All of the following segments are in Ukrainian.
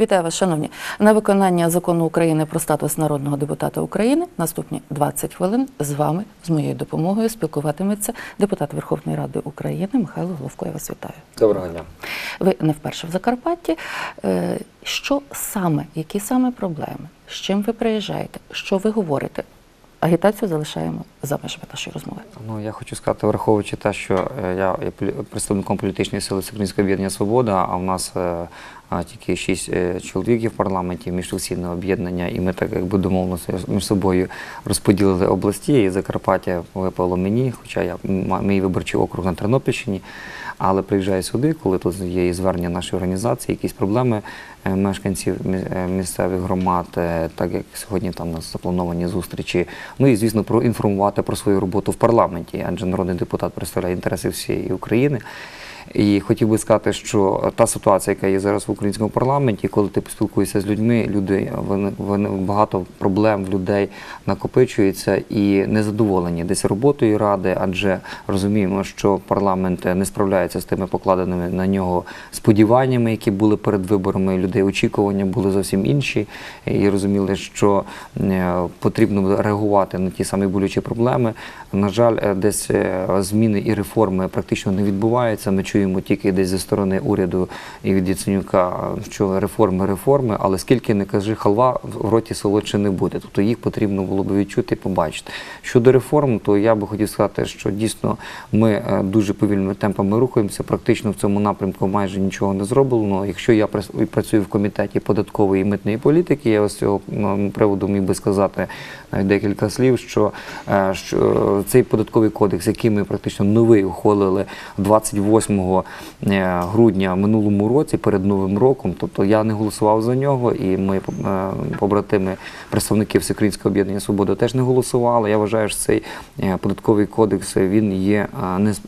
Вітаю вас, шановні. На виконання закону України про статус народного депутата України наступні 20 хвилин з вами, з моєю допомогою, спілкуватиметься депутат Верховної Ради України Михайло Головко. Я вас вітаю. Доброго дня. Ви не вперше в Закарпатті. Е, Що саме, які саме проблеми? З чим ви приїжджаєте? Що ви говорите? Агітацію залишаємо за межами нашої розмови. Ну я хочу сказати, враховуючи те, що е, я є представником політичної сили Всеукраїнського об'єднання Свобода, а в нас е, тільки шість е, чоловік є в парламенті міжфракційне об'єднання, і ми так якби домовилися між собою розподілили області. І Закарпаття випало мені, хоча я мій виборчий округ на Тернопільщині. Але приїжджає сюди, коли тут є і звернення нашої організації, якісь проблеми е, мешканців е, місцевих громад, е, так як сьогодні там у нас заплановані зустрічі. Ну і звісно, проінформувати про свою роботу в парламенті, адже народний депутат представляє інтереси всієї України. І хотів би сказати, що та ситуація, яка є зараз в українському парламенті, коли ти поспілкуєшся з людьми, люди вони, вони багато проблем в людей накопичується і незадоволені десь роботою ради, адже розуміємо, що парламент не справляється з тими покладеними на нього сподіваннями, які були перед виборами. Людей очікування були зовсім інші, і розуміли, що е, потрібно реагувати на ті самі болючі проблеми. На жаль, е, десь е, зміни і реформи практично не відбуваються. Ми чуємо тільки десь зі сторони уряду і від Яценюка, що реформи, реформи, але скільки не кажи, халва в роті солодше не буде. Тобто їх потрібно було би відчути і побачити. Щодо реформ, то я би хотів сказати, що дійсно ми е, дуже повільними темпами рухаємося. Практично в цьому напрямку майже нічого не зроблено. Якщо я працюю в комітеті податкової і митної політики, я з цього приводу міг би сказати навіть декілька слів, що, е, що цей податковий кодекс, який ми практично новий ухвалили 28 е, грудня минулому році перед новим роком. Тобто я не голосував за нього, і мої е, побратими, представники Всеукраїнського об'єднання Свобода теж не голосували. Я вважаю, що цей е, податковий кодекс він є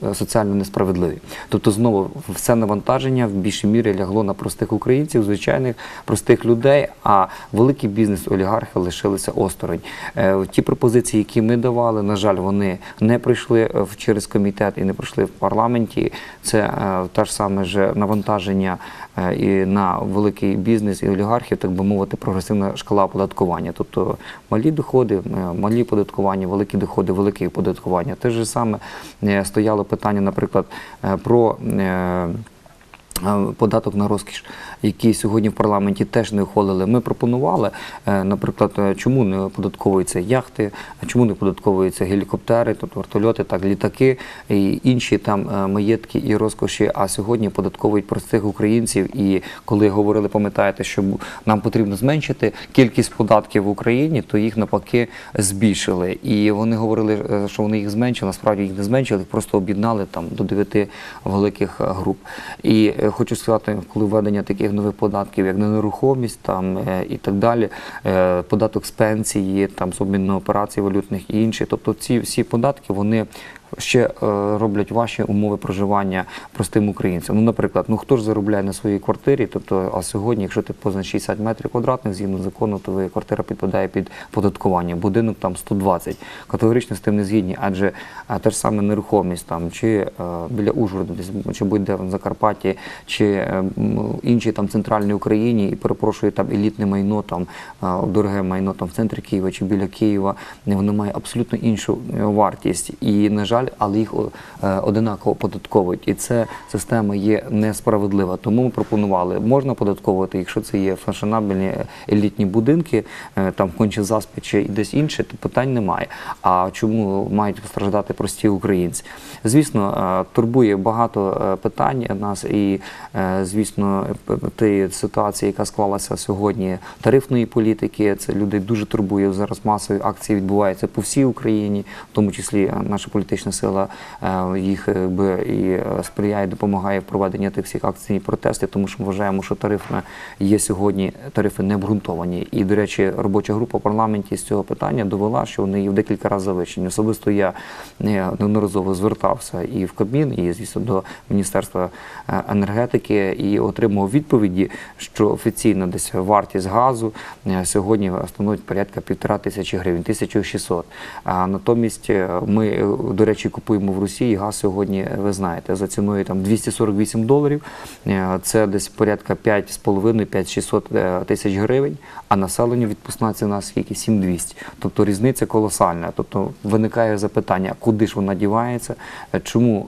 е, соціально несправедливий. Тобто, знову все навантаження в більшій мірі лягло на простих українців, звичайних простих людей. А великий бізнес, олігархи лишилися осторонь. Е, Ті пропозиції, які ми давали, на жаль, вони не пройшли е, через комітет і не пройшли в парламенті. Це е, те ж саме ж навантаження е, і на великий бізнес і олігархів, так би мовити, прогресивна шкала оподаткування. Тобто малі доходи, малі податкування, великі доходи, великі оподаткування. Те ж саме е, стояло питання, наприклад, е, про. Податок на розкіш, який сьогодні в парламенті теж не ухвалили. Ми пропонували, е, наприклад, е, чому не оподатковуються яхти, чому не оподатковуються гелікоптери, тобто вертольоти, так літаки і інші там е, маєтки і розкоші. А сьогодні податковують простих українців. І коли говорили, пам'ятаєте, що нам потрібно зменшити кількість податків в Україні, то їх навпаки збільшили. І вони говорили, що вони їх зменшили. Насправді їх не зменшили, просто об'єднали там до дев'яти великих груп. І хочу сказати, коли введення таких нових податків, як нерухомість, там е, і так далі, е, податок з пенсії, там з обмінної операцій валютних і інші. Тобто ці всі податки вони. Ще е, роблять ваші умови проживання простим українцям. Ну, наприклад, ну хто ж заробляє на своїй квартирі? Тобто, а сьогодні, якщо ти поза 60 метрів квадратних згідно закону, то квартира підпадає під податкування. Будинок там 120. Категорично з тим не згідні, адже те ж саме нерухомість там чи е, біля Ужгорода, десь чи будь-де в Закарпатті, чи е, м, іншій там центральній Україні, і перепрошую там елітне майно, там дороге майно там в центрі Києва чи біля Києва, воно має абсолютно іншу вартість. І на жаль, але їх е, одинаково податковують. І ця система є несправедлива. Тому ми пропонували, можна податковувати, якщо це є фashionабельні е, елітні будинки, е, там Конче-Заспі чи десь інше, то питань немає. А чому мають постраждати прості українці? Звісно, турбує багато питань нас, і звісно, ті ситуації, яка склалася сьогодні тарифної політики, це людей дуже турбує. Зараз масові акції відбуваються по всій Україні, в тому числі наша політична сила е, їх би і е, сприяє, допомагає в проведенні тих всіх акцій і протестів, тому що ми вважаємо, що тарифи є сьогодні тарифи не обґрунтовані. І, до речі, робоча група в парламенті з цього питання довела, що вони є в декілька разів завищені. Особисто я е, неодноразово звертався і в Кабмін, і звісно до Міністерства енергетики, і отримав відповіді, що офіційно десь вартість газу сьогодні становить порядка півтора тисячі гривень, 1600. А натомість ми, до речі, речі купуємо в Росії. Газ сьогодні, ви знаєте, за ціною там 248 доларів. Е, Це десь порядка 5,5-5,600 е, тисяч гривень, а населенню відпускна ціна скільки? 7200. Тобто різниця колосальна. Тобто виникає запитання, куди ж вона дівається, е, чому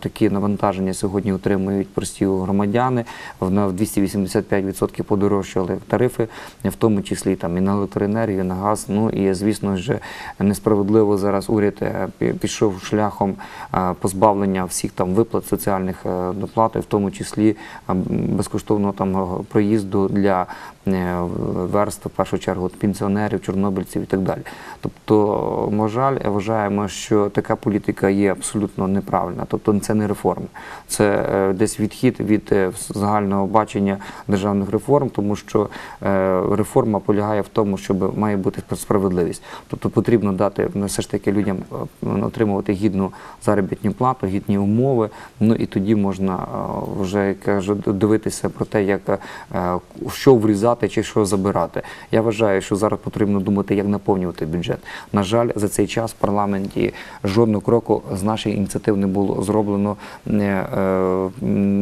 такі навантаження сьогодні отримують прості громадяни. вона В- На 285% подорожчали тарифи, в тому числі там і на електроенергію, і на газ. Ну і звісно ж несправедливо зараз уряд пішов шляхом е, позбавлення всіх там виплат соціальних е, доплат, в тому числі е, безкоштовного там проїзду для верств, в першу чергу пенсіонерів, чорнобильців і так далі. Тобто, на жаль, вважаємо, що така політика є абсолютно неправильна. Тобто, це не реформа, це десь відхід від загального бачення державних реформ, тому що реформа полягає в тому, щоб має бути справедливість. Тобто потрібно дати ну, все ж таки людям отримувати гідну заробітну плату, гідні умови. Ну і тоді можна е, вже кажу, дивитися про те, як е, що врізати чи що забирати. Я вважаю, що зараз потрібно думати, як наповнювати бюджет. На жаль, за цей час в парламенті жодного кроку з нашої ініціативи не було зроблено. Не,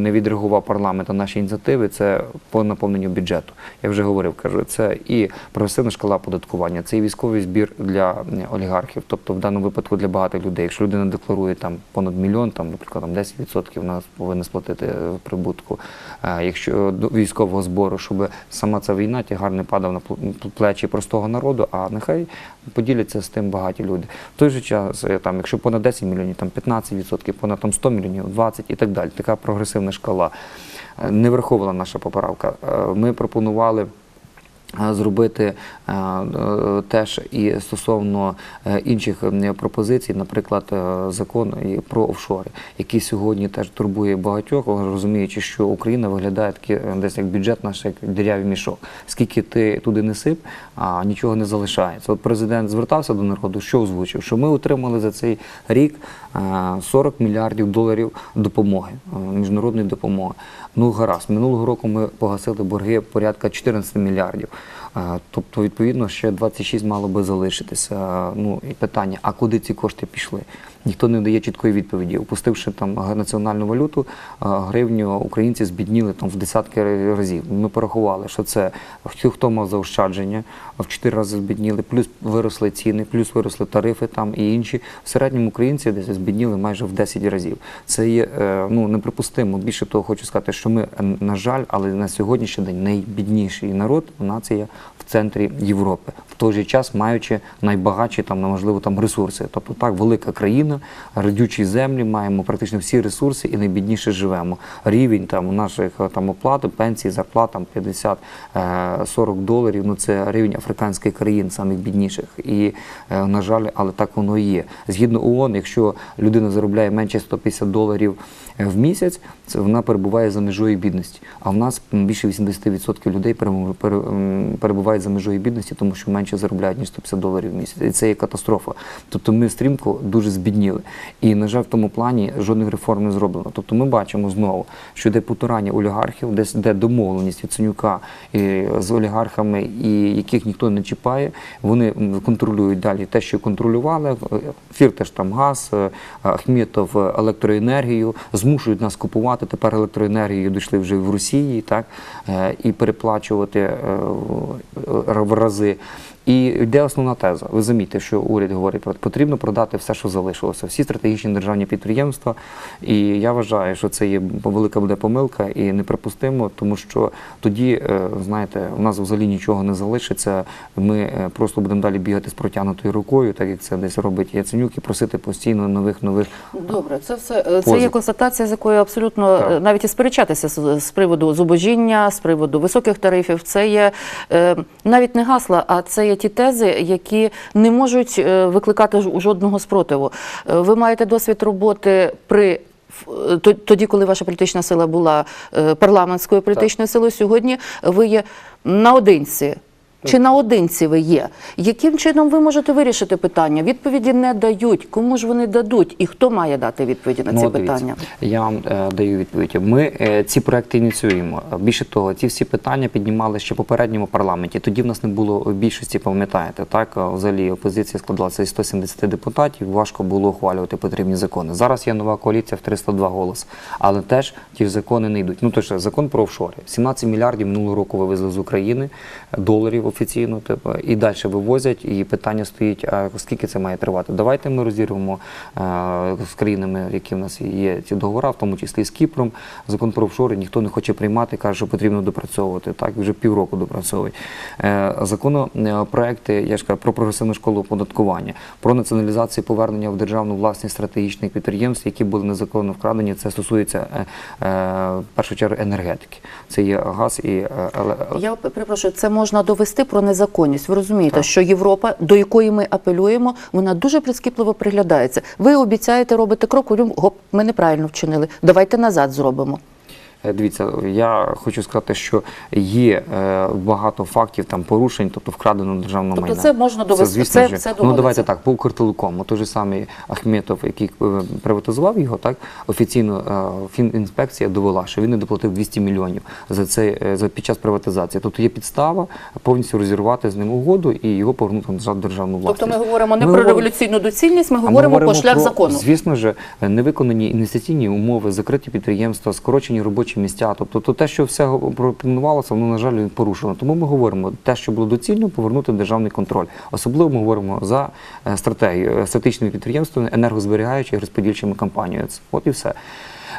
е, відреагував парламент на наші ініціативи. Це по наповненню бюджету. Я вже говорив, кажу, це і прогресивна шкала оподаткування, це і військовий збір для е, олігархів, тобто в даному випадку для багатих людей. Якщо людина декларує там понад мільйон, там, наприклад, там 10% вона повинна сплатити е, прибутку. Е, Якщо до військового збору, щоб сама ця війна тягар не падав на плечі простого народу, а нехай поділяться з тим багаті люди. В той же час, е, там, якщо понад 10 мільйонів, там 15%, понад там 100 мільйонів, 20 і так далі. Така прогресивна шкала. Не враховувала наша поправка. Ми пропонували. Е, Зробити е, теж і стосовно е, інших пропозицій, наприклад, закон про офшори, який сьогодні теж турбує багатьох, розуміючи, що Україна виглядає таки е, десь як бюджет наш, як дерев'яний мішок. Скільки ти туди не сип, а нічого не залишається. От президент звертався до народу, що озвучив, що ми отримали за цей рік е, 40 мільярдів доларів допомоги, міжнародної допомоги. Ну гаразд, минулого року ми погасили борги порядка 14 мільярдів. Тобто, відповідно, ще 26 мало би залишитися. Ну і питання: а куди ці кошти пішли? Ніхто не дає чіткої відповіді. Опустивши там національну валюту, е, гривню українці збідніли там в десятки разів. Ми порахували, що це хто, мав заощадження, в 4 рази збідніли, плюс виросли ціни, плюс виросли тарифи там і інші. В середньому українці десь збідніли майже в 10 разів. Це є е, ну неприпустимо. Більше того, хочу сказати, що ми, на жаль, але на сьогоднішній день найбідніший народ, нація в центрі Європи, в той же час маючи найбагатші там, можливо, там ресурси. Тобто так, велика країна, родючі землі, маємо практично всі ресурси і найбідніше живемо. Рівень там наших е, там оплат, пенсії, зарплат там 50-40 доларів. Ну це рівень африканських країн, самих бідніших. І е, на жаль, але так воно є. Згідно ООН, якщо людина заробляє менше 150 доларів е, в місяць, це вона перебуває за межою бідності. А в нас більше 80% людей перебувають за межою бідності, тому що менше заробляють ніж 150 доларів в місяць. І це є катастрофа. Тобто ми стрімко дуже збідніли. І на жаль, в тому плані жодних реформ не зроблено. Тобто ми бачимо знову, що йде потурання олігархів, десь де домовленість Яценюка і з олігархами, і яких ніхто не чіпає. Вони контролюють далі те, що контролювали. Фіртеш там газ, е, Ахметов е, електроенергію, змушують нас купувати тепер електроенергію, дійшли вже в Росії, так е, і переплачувати е, в рази. І йде основна теза. Ви замітьте, що уряд говорить про потрібно продати все, що залишилося, всі стратегічні державні підприємства. І я вважаю, що це є велика буде помилка і неприпустимо, тому що тоді, е, знаєте, у нас взагалі нічого не залишиться. Ми е, просто будемо далі бігати з протягнутою рукою, так як це десь робить Яценюк, і просити постійно нових нових. Добре, це все це є констатація, з якою абсолютно Так. е, навіть і сперечатися з, з приводу зубожіння, з приводу високих тарифів. Це є е, навіть не гасла, а це є ті тези, які не можуть е, викликати жодного спротиву. Е, ви маєте досвід роботи при. е, Тоді, коли ваша політична сила була парламентською політичною силою, сьогодні ви є наодинці Чи наодинці ви є? Яким чином ви можете вирішити питання? Відповіді не дають. Кому ж вони дадуть? І хто має дати відповіді на ці Ну, дивіться, питання? Я вам е, даю відповідь. Ми е, ці проекти ініціюємо. Більше того, ці всі питання піднімали ще в попередньому парламенті. Тоді в нас не було більшості, пам'ятаєте, так взагалі опозиція складалася із 170 депутатів. Важко було ухвалювати потрібні закони. Зараз є нова коаліція в 302 голос, але теж ті ж закони не йдуть. Ну то ж закон про офшори. 17 мільярдів минулого року вивезли з України доларів офіційно. Типу, і далі вивозять. І питання стоїть: а скільки це має тривати? Давайте ми розірвемо е, з країнами, які в нас є ці договори, в тому числі з Кіпром. Закон про офшори ніхто не хоче приймати, каже, що потрібно допрацьовувати. Так вже півроку допрацьовують. Е, законопроекти, я ж кажу, про прогресивну школу оподаткування, про націоналізацію повернення в державну власність стратегічних підприємств, які були незаконно вкрадені. Це стосується е, е, в першу чергу енергетики. Це є газ і е, Я перепрошую, це можна довести про незаконність. Ви розумієте, Так. що Європа, до якої ми апелюємо, вона дуже прискіпливо приглядається. Ви обіцяєте робити крок, гоп, ми неправильно вчинили. Давайте назад зробимо. Е, Дивіться, я хочу сказати, що є е, багато фактів там порушень, тобто вкраденого державного Тобто майна. це можна довести, звісно це- це ну давайте так, по Укртелекому, той же самий Ахметов, який е, приватизував його, так офіційно фінінспекція довела, що він не доплатив 200 мільйонів за це за під час приватизації. Тобто є підстава повністю розірвати з ним угоду і його повернути назад державну власність. Тобто ми говоримо не Ми про говоримо- революційну доцільність, ми а ми говоримо про шлях про, закону. Звісно ж, невиконані інвестиційні умови, закриті підприємства, скорочені робочі місця. Тобто, то те, що все пропонувалося, воно на жаль порушено. Тому ми говоримо те, що було доцільно, повернути державний контроль. Особливо ми говоримо за е, стратегію е, стратегічними підприємствами, енергозберігаючими і розподільчими компаніями. От і все.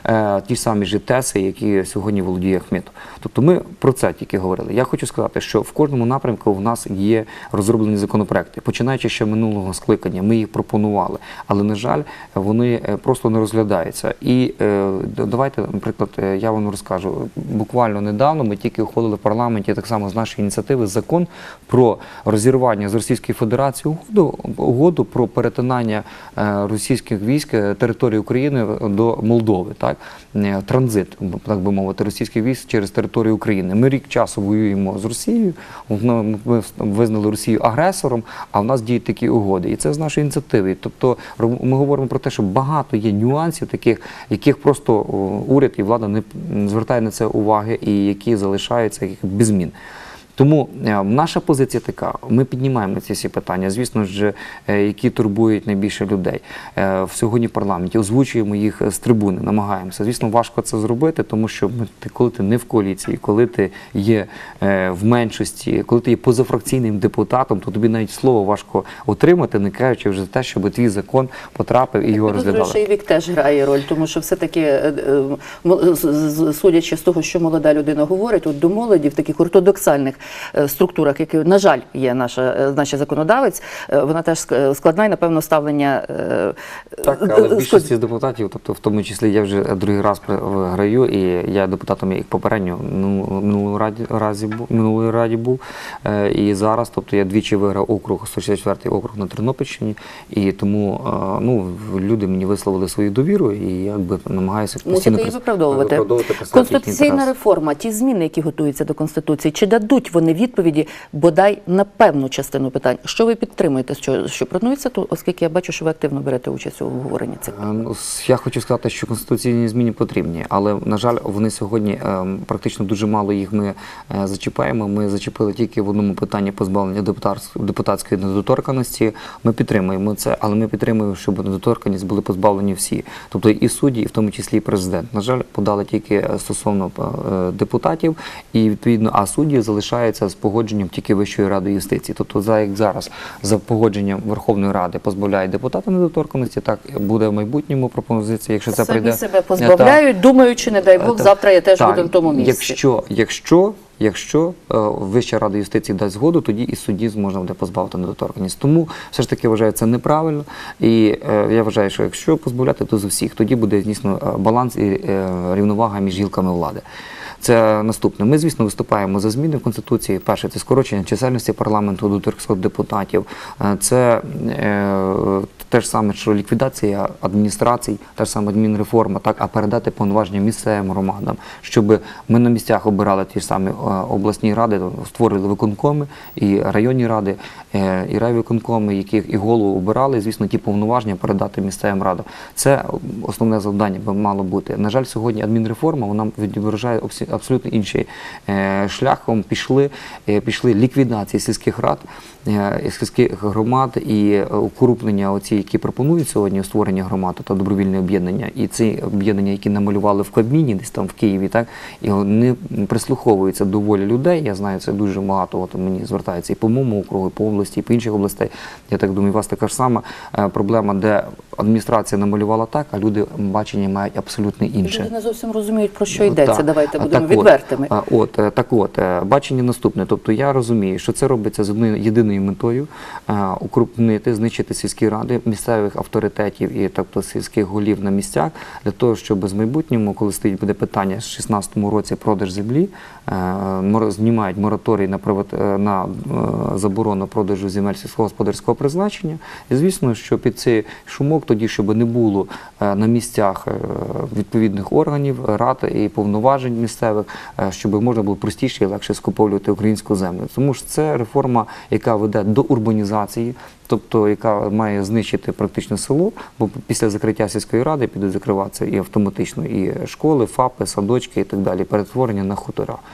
Е, Ті самі ж які сьогодні володіє Ахметов. Тобто ми про це тільки говорили. Я хочу сказати, що в кожному напрямку в нас є розроблені законопроекти. Починаючи ще минулого скликання, ми їх пропонували, але на жаль, вони е, просто не розглядаються. І е, давайте, наприклад, я вам розкажу. Буквально недавно ми тільки ухвалили в парламенті так само з нашої ініціативи закон про розірвання з Російською Федерацією угоду, угоду про перетинання російських військ території України до Молдови. Так Е, транзит, так би мовити, російських військ через територію України. Ми рік часу воюємо з Росією. Ми визнали Росію агресором, а в нас діють такі угоди. І це з нашої ініціативи. Тобто ми говоримо про те, що багато є нюансів, таких, яких просто уряд і влада не звертає на це уваги, і які залишаються як без змін. Тому е, наша позиція така: ми піднімаємо ці всі питання, звісно ж, е, які турбують найбільше людей Е, в сьогодні в парламенті. Озвучуємо їх з трибуни, намагаємося. Звісно, важко це зробити, тому що ти, коли ти не в коаліції, коли ти є в меншості, коли ти є позафракційним депутатом, то тобі навіть слово важко отримати, не кажучи вже за те, щоб твій закон потрапив і його Підозрюю, розглядали. що і вік теж грає роль, тому що все-таки, е, е, з- з- судячи з того, що молода людина говорить, от до молоді в таких ортодоксальних структурах, які, на жаль, є наша, е, наш законодавець, е, вона теж складна і, напевно, ставлення. е, Так, е, але е, більшості з депутатів, тобто в тому числі я вже другий раз граю, і я депутатом як попередньо ну, минулого раді разі минулої раді був. Е, і зараз, тобто я двічі виграв округ 164 округ на Тернопільщині, і тому е, ну люди мені висловили свою довіру, і я якби намагаюся Мусите її виправдовувати. виправдовувати Конституційна реформа, ті зміни, які готуються до Конституції, чи дадуть вони відповіді бодай на певну частину питань? Що ви підтримуєте, що, що пропонується, то, оскільки я бачу, що ви активно берете участь у обговоренні цих Е, ну, Я хочу сказати, що конституційні зміни потрібні, але на жаль, вони сьогодні ем, практично дуже мало їх ми е, зачіпаємо. Ми зачепили тільки в одному питанні позбавлення депутатс- депутатської недоторканості. Ми підтримуємо це, але ми підтримуємо, щоб недоторканість були позбавлені всі, тобто і судді, і в тому числі і президент. На жаль, подали тільки е, стосовно е, депутатів, і відповідно, а судді залишаються з погодженням тільки Вищої ради юстиції. Тобто, за як зараз за погодженням Верховної Ради позбавляє депутата недоторканості, так буде в майбутньому пропозиція, якщо це самі прийде себе позбавляють, думаючи, не дай Бог, Е, завтра я теж буду в тому місці. Якщо, якщо, якщо е, Вища рада юстиції дасть згоду, тоді і судді зможна буде позбавити недоторканність. Тому все ж таки вважаю це неправильно. І е, я вважаю, що якщо позбавляти, то з усіх, тоді буде е, баланс і е, рівновага між гілками влади. Це наступне. Ми, звісно, виступаємо за зміни в Конституції. Перше, це скорочення чисельності парламенту до 300 депутатів. Е, Це е, те ж саме, що ліквідація адміністрацій, та ж сама адмінреформа, так, а передати повноваження місцевим громадам, щоб ми на місцях обирали ті ж самі е, обласні ради, створили виконкоми і районні ради, і райвиконкоми, яких і голову обирали, звісно, ті повноваження передати місцевим радам. Це основне завдання би мало бути. На жаль, сьогодні адмінреформа вона відображає абсолютно інший е, шляхом. Пішли, е, пішли ліквідації сільських рад, сільських громад і е, укрупнення, оці, які пропонують сьогодні створення громад та добровільне об'єднання, і ці об'єднання, які намалювали в Кабміні, десь там в Києві, так і вони прислуховуються до волі людей. Я знаю, це дуже багато. От мені звертається і по моєму округу, і по області, і по інших областей. Я так думаю, у вас така ж сама е, проблема, де адміністрація намалювала так, а люди бачення мають абсолютно інше. Люди не зовсім розуміють, про що йдеться. Так. Давайте будемо так відвертими. От, е, так от, е, бачення наступне. Тобто я розумію, що це робиться з одною єдиною метою укрупнити, знищити сільські ради, місцевих авторитетів і тобто сільських голів на місцях, для того, щоб з майбутньому, коли стоїть буде питання з 16-му році продаж землі, знімають мораторій на е, на е, заборону продажу земель сільськогосподарського призначення. І звісно, що під цей шумок тоді, щоб не було е, на місцях е, відповідних органів, рад і повноважень місцевих, е, щоб можна було простіше і легше скуповувати українську землю. Тому що це реформа, яка веде до урбанізації. Тобто, яка має знищити практично село, бо після закриття сільської ради підуть закриватися і автоматично і школи, ФАПи, садочки і так далі, перетворення на хутора.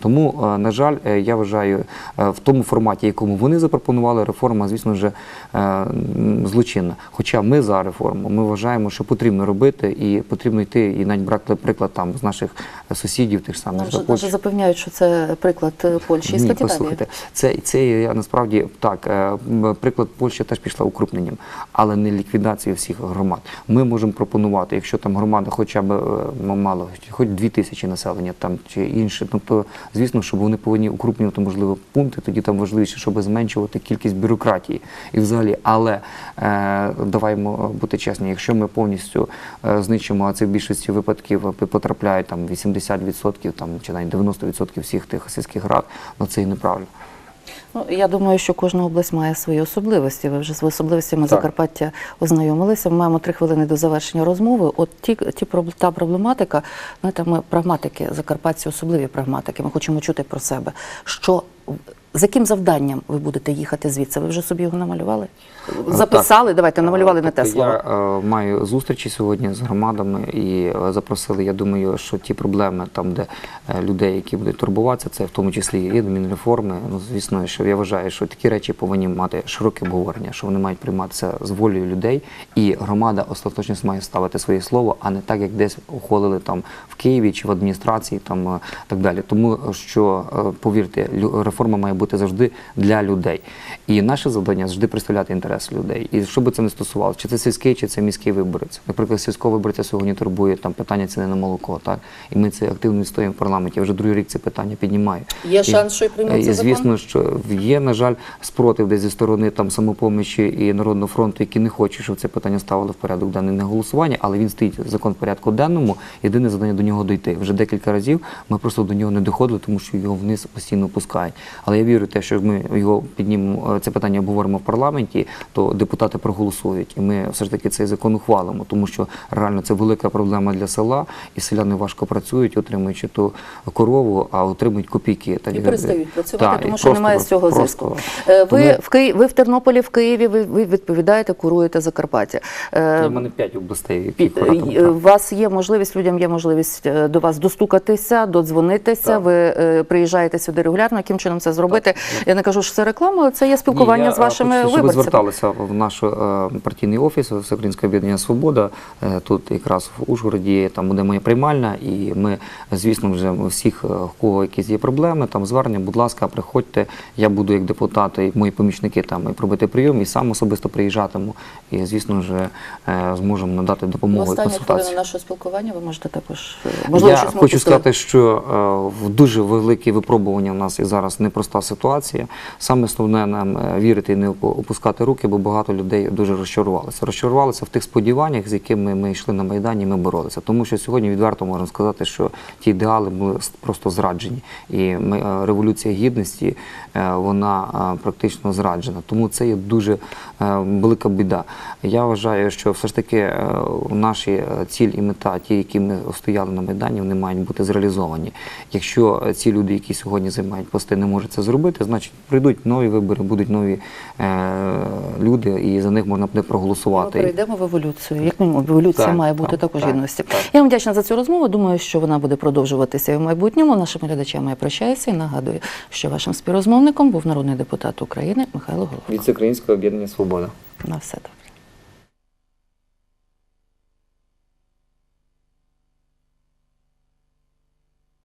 Тому, е, на жаль, е, я вважаю, е, в тому форматі, якому вони запропонували, реформа, звісно вже злочинна. Хоча ми за реформу, ми вважаємо, що потрібно робити і потрібно йти, і навіть брати приклад там з наших сусідів, тих самих Нам же Польщі. запевняють, що це приклад Польщі і Ні, послухайте, це, це я насправді так. Приклад Польща теж пішла укрупненням, але не ліквідацією всіх громад. Ми можемо пропонувати, якщо там громада хоча б мало, хоч дві тисячі населення там чи інше, тобто, звісно, щоб вони повинні укрупнювати можливо пункти, тоді там важливіше, щоб зменшувати кількість бюрократії і взагалі. Але е, даваймо бути чесні, якщо ми повністю е, знищимо, а це в більшості випадків е, потрапляють там 80% там чи навіть 90% всіх тих сільських рад, ну це і неправильно. Ну, я думаю, що кожна область має свої особливості. Ви вже з особливостями Так. Закарпаття ознайомилися. Ми маємо три хвилини до завершення розмови. От ті, ті та проблематика, знаєте, ми прагматики, закарпатці особливі прагматики. Ми хочемо чути про себе. Що з яким завданням ви будете їхати звідси? Ви вже собі його намалювали? Записали? Давайте намалювали не те Тобто слово. Я е, маю зустрічі сьогодні з громадами і е, запросили. Я думаю, що ті проблеми, там, де е, людей, які будуть турбуватися, це в тому числі і адмінреформи. Ну, звісно, що я вважаю, що такі речі повинні мати широке обговорення, що вони мають прийматися з волею людей, і громада остаточно має ставити своє слово, а не так, як десь ухвалили там в Києві чи в адміністрації, там е, так далі. Тому що е, повірте, реформа має бути завжди для людей. І наше завдання завжди представляти інтерес людей. І що би це не стосувалося, чи це сільський, чи це міський виборець. Наприклад, сільського виборця сьогодні турбує там питання ціни на молоко. Так і ми це активно відстоюємо в парламенті. Я вже другий рік це питання піднімаю. Є І- шанс, що і і, закон? звісно, що є, на жаль, спротив десь зі сторони там самопомічі і народного фронту, які не хочуть, щоб це питання ставили в порядок денний на голосування, але він стоїть закон в порядку денному. Єдине завдання до нього дойти. Вже декілька разів ми просто до нього не доходили, тому що його вниз постійно пускають. Але я вірю, в те, що ми його піднімемо, е, це питання обговоримо в парламенті, то депутати проголосують, і ми все ж таки цей закон ухвалимо, тому що реально це велика проблема для села, і селяни важко працюють, отримуючи ту корову, а отримують копійки. Так І перестають працювати, Так, і тому що немає з цього зиску. Е, Ви, Тому- в Києві, ви в Тернополі, в Києві, ви, ви відповідаєте, куруєте Закарпаття. Е, У мене п'ять областей, які е, так. у вас є можливість, людям є можливість е, до вас достукатися, додзвонитися. Так. Ви е, приїжджаєте сюди регулярно. Яким чином це зробити? Я не кажу, що це реклама, але це є спілкування Ні, я, з вашими хочу, виборцями. Зверталися в наш е, партійний офіс Всеукраїнського об'єднання Свобода. Е, Тут якраз в Ужгороді там буде моя приймальня, і ми, звісно, вже всіх, е, у кого якісь є проблеми, там звернення, будь ласка, приходьте. Я буду як депутат і мої помічники там і пробити прийом, і сам особисто приїжджатиму. І звісно вже е, зможемо надати допомогу і консультацію. хвилини нашого спілкування ви можете також е, можливо Я щось хочу сказати, що е, в дуже великі випробування в нас і зараз непроста ситуація. Саме основне нам е, вірити і не опускати руки. Таки, бо багато людей дуже розчарувалися. Розчарувалися в тих сподіваннях, з якими ми йшли на Майдані, ми боролися. Тому що сьогодні відверто можемо сказати, що ті ідеали були просто зраджені. І ми, е, революція гідності е, вона е, практично зраджена. Тому це є дуже велика біда. Я вважаю, що все ж таки наші ціль і мета, ті, які ми стояли на Майдані, вони мають бути зреалізовані. Якщо ці люди, які сьогодні займають пости, не можуть це зробити, значить прийдуть нові вибори, будуть нові люди, і за них можна буде Ми проголосувати. перейдемо в еволюцію. Як мінімум, еволюція Так, має бути так, також так, гідності. так. Я вам вдячна за цю розмову. Думаю, що вона буде продовжуватися і в майбутньому. Нашим глядачам я прощаюся і нагадую, що вашим співрозмовником був народний депутат України Михайло Головко. Від Українського об'єднання Свобода. На все добре.